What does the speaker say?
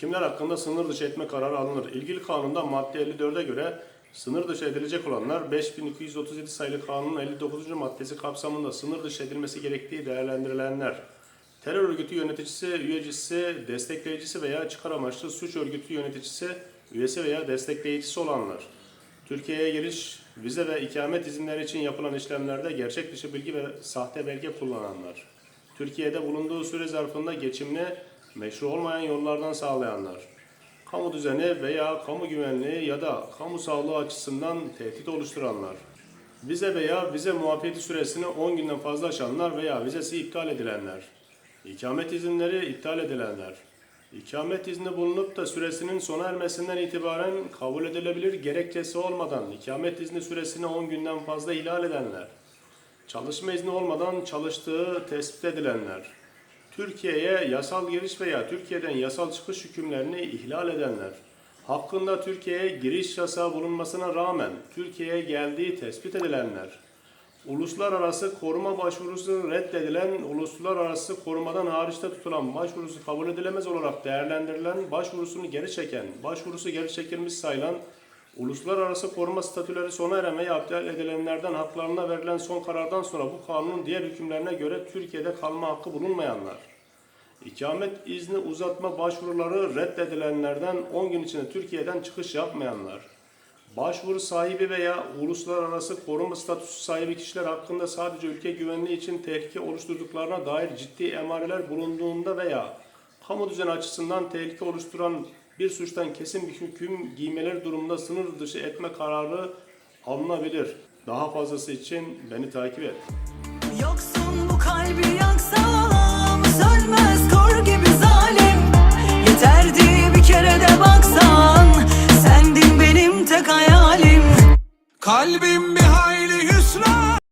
Kimler hakkında sınır dışı etme kararı alınır? İlgili kanunda madde 54'e göre sınır dışı edilecek olanlar 5237 sayılı kanunun 59. maddesi kapsamında sınır dışı edilmesi gerektiği değerlendirilenler, terör örgütü yöneticisi, üyecisi, destekleyicisi veya çıkar amaçlı suç örgütü yöneticisi, üyesi veya destekleyicisi olanlar, Türkiye'ye giriş, vize ve ikamet izinleri için yapılan işlemlerde gerçek dışı bilgi ve sahte belge kullananlar, Türkiye'de bulunduğu süre zarfında geçimini meşru olmayan yollardan sağlayanlar, kamu düzeni veya kamu güvenliği ya da kamu sağlığı açısından tehdit oluşturanlar, vize veya vize muhabbeti süresini 10 günden fazla aşanlar veya vizesi iptal edilenler, ikamet izinleri iptal edilenler, ikamet izni bulunup da süresinin sona ermesinden itibaren kabul edilebilir gerekçesi olmadan ikamet izni süresini 10 günden fazla ihlal edenler, çalışma izni olmadan çalıştığı tespit edilenler, Türkiye'ye yasal giriş veya Türkiye'den yasal çıkış hükümlerini ihlal edenler, hakkında Türkiye'ye giriş yasağı bulunmasına rağmen Türkiye'ye geldiği tespit edilenler, uluslararası koruma başvurusu reddedilen, uluslararası korumadan hariçte tutulan başvurusu kabul edilemez olarak değerlendirilen, başvurusunu geri çeken, başvurusu geri çekilmiş sayılan, uluslararası koruma statüleri sona eren veya iptal edilenlerden haklarına verilen son karardan sonra bu kanunun diğer hükümlerine göre Türkiye'de kalma hakkı bulunmayanlar, İkamet izni uzatma başvuruları reddedilenlerden 10 gün içinde Türkiye'den çıkış yapmayanlar, başvuru sahibi veya uluslararası koruma statüsü sahibi kişiler hakkında sadece ülke güvenliği için tehlike oluşturduklarına dair ciddi emareler bulunduğunda veya kamu düzeni açısından tehlike oluşturan bir suçtan kesin bir hüküm giymeleri durumunda sınır dışı etme kararı alınabilir. Daha fazlası için beni takip et. Yoksun bu kalbi yaksam Sönmez kor gibi zalim Yeterdi bir kere de baksan Sendin benim tek hayalim Kalbim bir